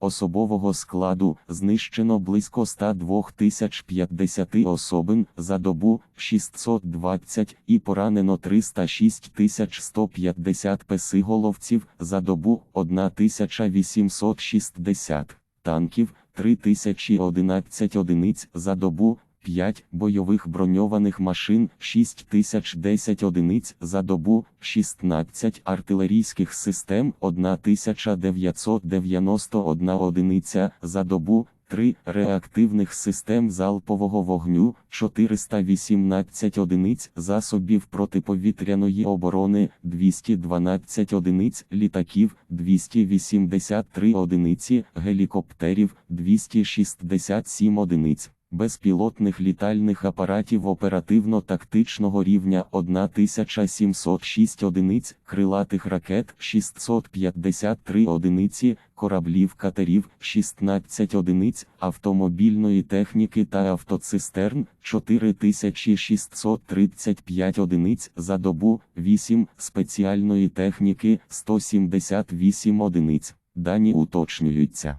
Особового складу знищено близько 102 тисяч 50 особин за добу 620 і поранено 306 тисяч 150 песиголовців за добу 1860 танків 3011 одиниць за добу 5 бойових броньованих машин 6010 одиниць за добу, 16 артилерійських систем 1991 одиниця за добу, 3 реактивних систем залпового вогню 418 одиниць засобів протиповітряної оборони 212 одиниць літаків 283 одиниці гелікоптерів 267 одиниць безпілотних літальних апаратів оперативно-тактичного рівня 1706 одиниць, крилатих ракет 653 одиниці, кораблів катерів 16 одиниць, автомобільної техніки та автоцистерн 4635 одиниць за добу, 8 спеціальної техніки 178 одиниць. Дані уточнюються.